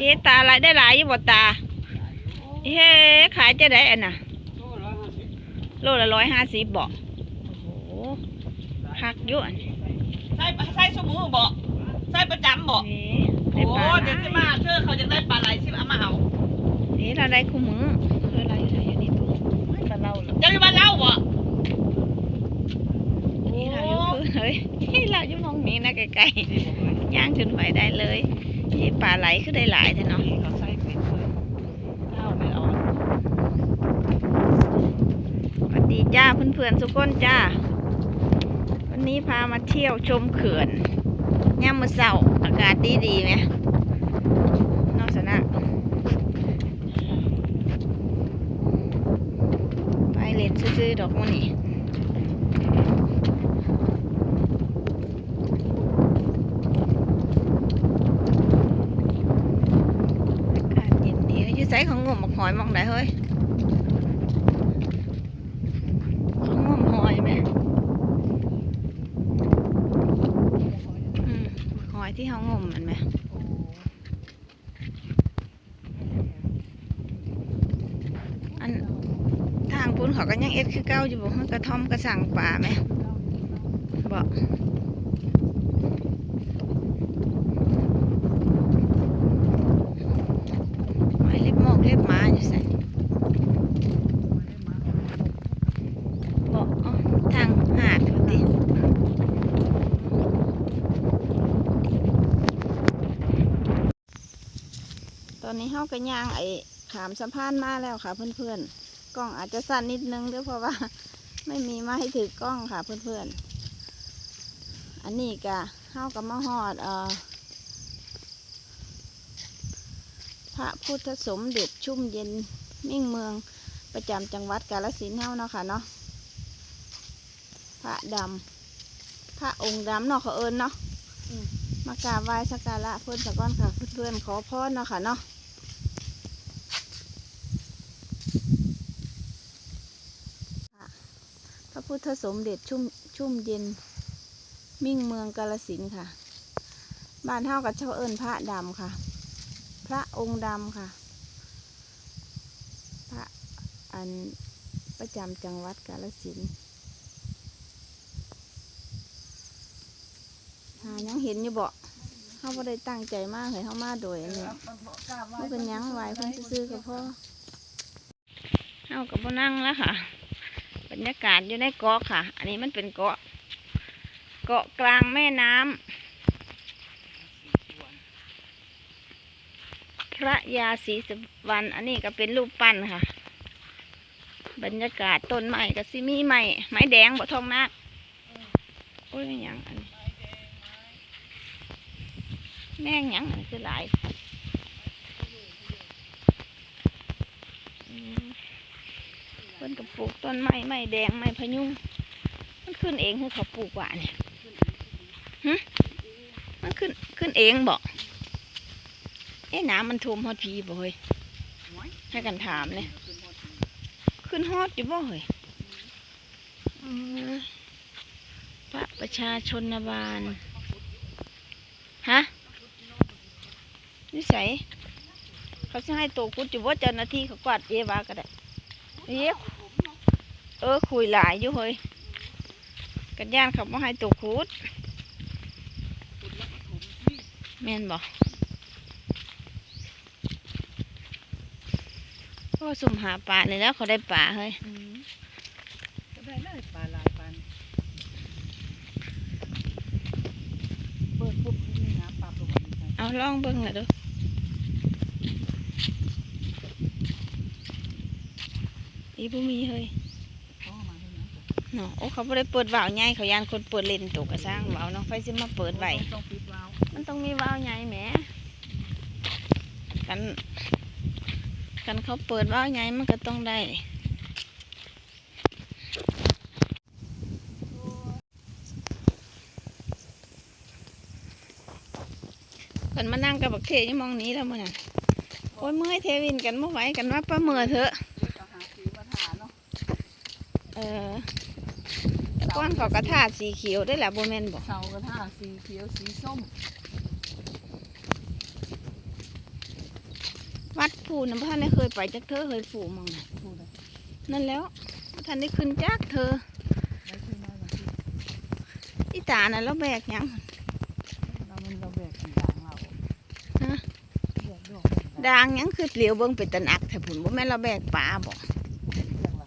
เฮ็ดตาหลายได้หลายอยู่บ่ตาเฮ้ขายจะได้อันน่ะโลละร้อยห้าสิบบ่โอ้โหคักเยอะอันนี้ใส่ใส่สมือบ่ใส่ประจำบ่เฮ้โอ้ได้ปลาเดี๋ยวสิมาเธอเขาจะได้ปลาไหลสิเอามาเอาเฮ้เราได้คู่มือเอออะไรอยู่ไหนอยู่นี่ตัวปลาเล่าจะมาเล่าบ่นี่เราอยู่คือเฮ้ยนี่เราอยู่มองนี้นะไกลๆย่างขึ้นไปได้เลย นี่ปลาไหลคือได้หลายแต่เนาะเขาใส่เป็ดเลยเล่าไม่เอาสวัสดีจ้าเพื่อนๆทุกคนจ้า วันนี้พามาเที่ยวชมเขื่อนย่ามมือเสาอากาศดีดีๆไหมนอกสนะไปเล่นซื้อๆดอกมันนี่อากาศเย็นดีอยืดใส่ของงมบัก หอยมองได้เฮ้ยงมหอยไหมอืมหอยที่เขางมมันไหมอันทางปุ้นเขาก็ยังเอ็ดคือเก้าอยู่บ่กระท่อมกระสังป่าไหมบอกหอยเล็บหมอกเล็บหมาอยู่ใส่ บอกเอาทางหาดพอดี ตอนนี้เฮาก็ย่างไอ้ขามสะพานมาแล้วค่ะ เพื่อนๆ กล้องอาจจะสั้นนิดนึงด้วยเพราะว่า ไม่มีมาให้ถือกล้องค่ะ เพื่อนๆ อันนี้ก็เฮากับมาฮอดเอ่อพระพุทธสมเด็จชุ่มเย็นมิ่งเมืองประจำจังหวัดกาฬสินธุ์เฮาเนาะค่ะเนาะพระดำพระองค์ดำเนาะเขาเอิญเนาะ มากราบไหว้สักการะเพื่อนสักก้อนค่ะ เพื่อนๆขอพรเนาะค่ะเนาะพระพุทธสมเด็จชุ่มชุ่มเย็นมิ่งเมืองกาลสินค่ะ บ้านเท่ากับเจ้าเอิญพระดำค่ะ พระองค์ดำค่ะ พระอันประจำจังหวัดกาลสินธุ์ หา ยังเห็นอยู่บ่เขาบ่ได้ตั้งใจมากเลยเขามาโดยอันนี้บ่เป็นหยังไหวเพิ่นซื้อๆกับพ่อเฮากับบ่นั่งแล้วค่ะ บรรยากาศอยู่ในเกาะค่ะ อันนี้มันเป็นเกาะ เกาะกลางแม่น้ำพระยาศรีสุวรรณอันนี้ก็เป็นรูปปั้นค่ะ บรรยากาศต้นไม้ก็สิมีไม้ไม้แดงบ่ทองนักโอ้ยหยังอันนี้ แม่งหยังอันคือหลายเพิ่นก็ปลูกต้นไม้ไม้แดงไม้พยุงมันขึ้นเองคือเขาปลูกว่าเนี่ยหึมันขึ้นขึ้นเองบอกเอ๊ะน้ำมันท่วมฮอดพีบ่เฮ้ยให้กันถามเลยขึ้นฮอดอยู่บ่เฮ้ยพระประชาชนบาลฮะ นิสัยเขาจะให้ตัวคุดอยู่ว่าเจ้าหน้าที่เขากวาดเอวาก็ได้เอ๊ะเออคุยหลายอยู่เฮ้ยกันย่านเขามาให้ตัวคุดแม่นบอกก็สุ่มหาปลาเลยแล้วเขาได้ปลาเฮ้ยก็ได้เลยปลาลายปลาเปิดปุ๊บนี่นะปลาตัวนี้ใส่เอาลองเบิ้งหน่อยดู อีบุมีเฮ้ยพ่อมาเท่านั้นเนาะโอ้เขาไม่ได้เปิดวาล์วใหญ่เขายานคนเปิดเลนตกกระสร้างวาล์วเนาะไฟสิมาเปิดไว้ต้องปิดวาล์วมันต้องมีวาล์วใหญ่แหมกันกันเขาเปิดวาล์วใหญ่มันก็ต้องได้กันมานั่งกับบักเทยี่มองหนี้แล้วมื่อน่ะโอ้ยเมื่อยเทวินกันเมื่อไหวกันว่าป้าเมื่อเถอะ เดี๋ยวจะหาสีมาทาเนาะ เออแต่ก้อนเขากระทาสีเขียวได้แหละโบแมนบอกเสากระทาสีเขียวสีส้ม วัดผูน้ำท่านได้เคยไปจักเธอเคยผูมองน่ะพูดเลยนั่นแล้วท่านได้ขึ้นจักเธอไว้ที่น้อยมาที่อีตาน่ะแล้วแบกหยังเรามันเราแบกกี่ด่างเราฮะแบกดอกดางหยังคือเหลียวเบิ่งเป็นตะหนักแต่ผุนบ่แม่นเราแบกปลาบ่อย่างล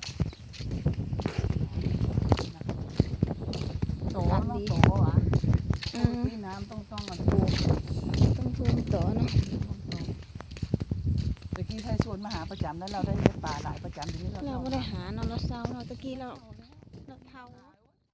ะ โตเนาะโตอะอืมพี่น้ำต้องต้องมันปูต้องทุ่มต่อเนาะตะกี้ไทยสวนมาหาประจำแล้วเราได้เลี้ยงปลาหลายประจำทีนี้เราเราเข้าบ่ได้หาเนาะเราเศร้าเนาะตะกี้เราเข้า